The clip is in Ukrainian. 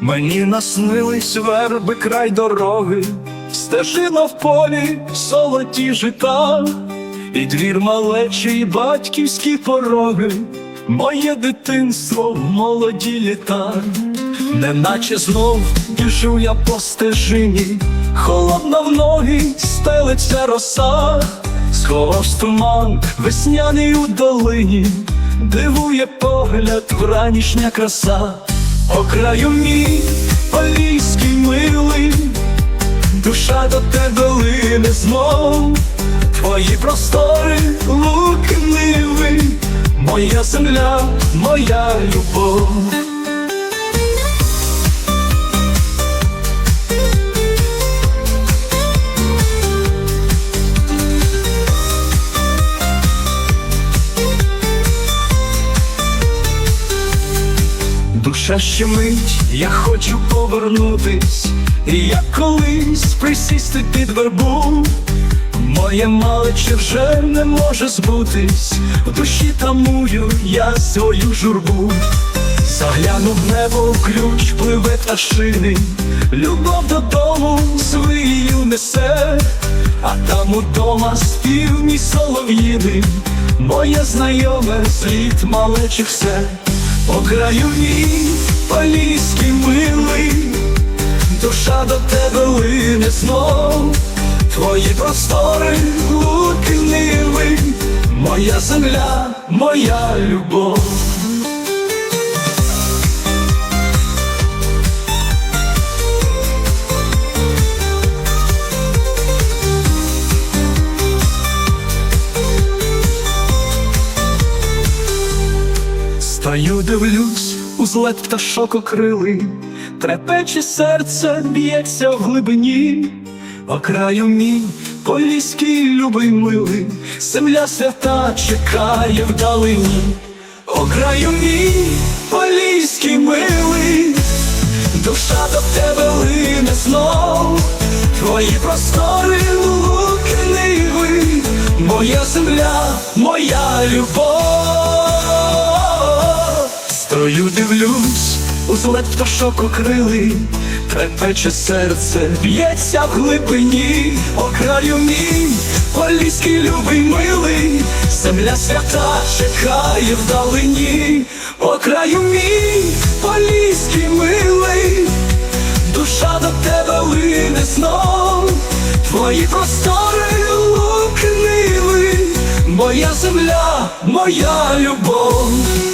Мені наснились верби край дороги, стежина в полі, золоті жита, і двір малечі, і батьківські пороги, моє дитинство, молоді літа, неначе знов біжу я по стежині, холодна в ноги, стелиться роса, сховавсь туман, весняний у долині, дивує погляд, вранішня краса. О краю мій поліський милий, душа до тебе лине знов, твої простори, луки ниви, моя земля, моя любов. Душа щемить, я хочу повернутись, і як колись присісти під вербу. Моє малече вже не може збутись, в душі тамую я свою журбу. Загляну в небо, ключ пливе пташини, любов додому свою несе, а там удома спів мій солов'їний, моє знайоме слід малечих все. По краю мій поліський милий, душа до тебе лине знов, твої простори, луки ниви, моя земля, моя любов. Стою, дивлюсь, у злет пташок окрилий, трепече серце, б'ється в глибині, по краю мій поліський любий милий, земля свята чекає вдалині, о краю мій поліський милий, душа до тебе лине знов, твої простори луки моя земля, моя любов. Стою дивлюсь, у злет пташок окрилий, трепече серце, б'ється в глибині, о краю мій, поліський любий милий, земля свята чекає вдалині, о краю мій, поліський милий, душа до тебе лине знов, твої простори лукинили, моя земля, моя любов.